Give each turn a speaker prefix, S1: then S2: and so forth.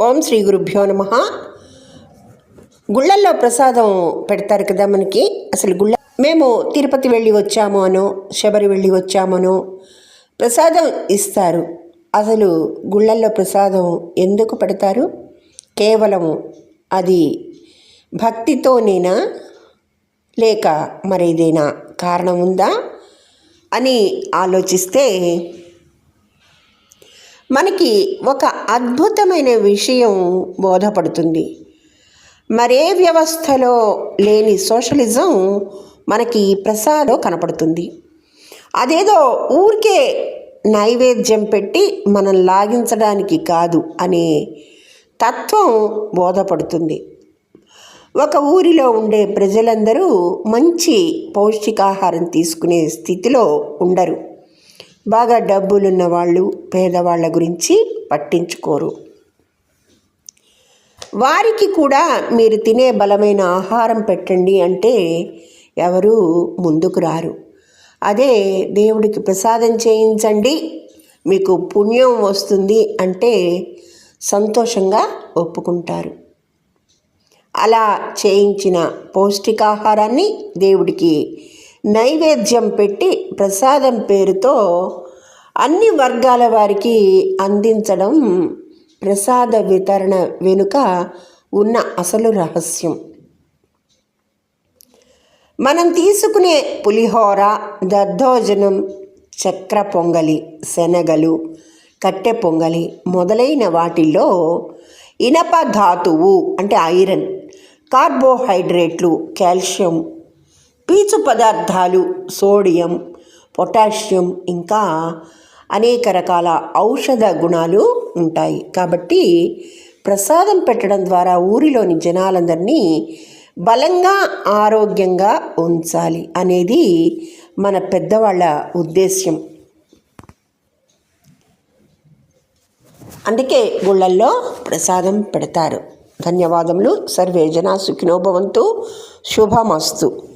S1: ఓం శ్రీ గురుభ్యో నమ. గుళ్ళల్లో ప్రసాదం పెడతారు కదా మనకి? అసలు గుళ్ళ మేము తిరుపతి వెళ్ళి వచ్చాము అనో శబరి వెళ్ళి వచ్చామనో ప్రసాదం ఇస్తారు. అసలు గుళ్ళల్లో ప్రసాదం ఎందుకు పెడతారు? కేవలం అది భక్తితోనేనా? లేక మరేదైనా కారణం ఉందా? అని ఆలోచిస్తే మనకి ఒక అద్భుతమైన విషయం బోధపడుతుంది. మరే వ్యవస్థలో లేని సోషలిజం మనకి ప్రసాదం కనపడుతుంది. అదేదో ఊరికే నైవేద్యం పెట్టి మనం లాగించడానికి కాదు అనే తత్వం బోధపడుతుంది. ఒక ఊరిలో ఉండే ప్రజలందరూ మంచి పౌష్టికాహారం తీసుకునే స్థితిలో ఉండరు. బాగా డబ్బులున్న వాళ్ళు పేదవాళ్ళ గురించి పట్టించుకోరు. వారికి కూడా మీరు తినే బలమైన ఆహారం పెట్టండి అంటే ఎవరు ముందుకు రారు. అదే దేవుడికి ప్రసాదం చేయించండి మీకు పుణ్యం వస్తుంది అంటే సంతోషంగా ఒప్పుకుంటారు. అలా చేయించిన పౌష్టికాహారాన్ని దేవుడికి నైవేద్యం పెట్టి ప్రసాదం పేరుతో అన్ని వర్గాల వారికి అందించడం ప్రసాద వితరణ వెనుక ఉన్న అసలు రహస్యం. మనం తీసుకునే పులిహోర దద్దోజనం చక్ర పొంగలి శనగలు కట్టె పొంగలి మొదలైన వాటిల్లో ఇనప ధాతువు అంటే ఐరన్ కార్బోహైడ్రేట్లు కాల్షియం పీచు పదార్థాలు సోడియం పొటాషియం ఇంకా అనేక రకాల ఔషధ గుణాలు ఉంటాయి. కాబట్టి ప్రసాదం పెట్టడం ద్వారా ఊరిలోని జనాలందరినీ బలంగా ఆరోగ్యంగా ఉంచాలి అనేది మన పెద్దవాళ్ళ ఉద్దేశ్యం. అందుకే గుళ్ళల్లో ప్రసాదం పెడతారు. ధన్యవాదములు. సర్వే జనా సుఖినోభవంతు శుభమస్తు.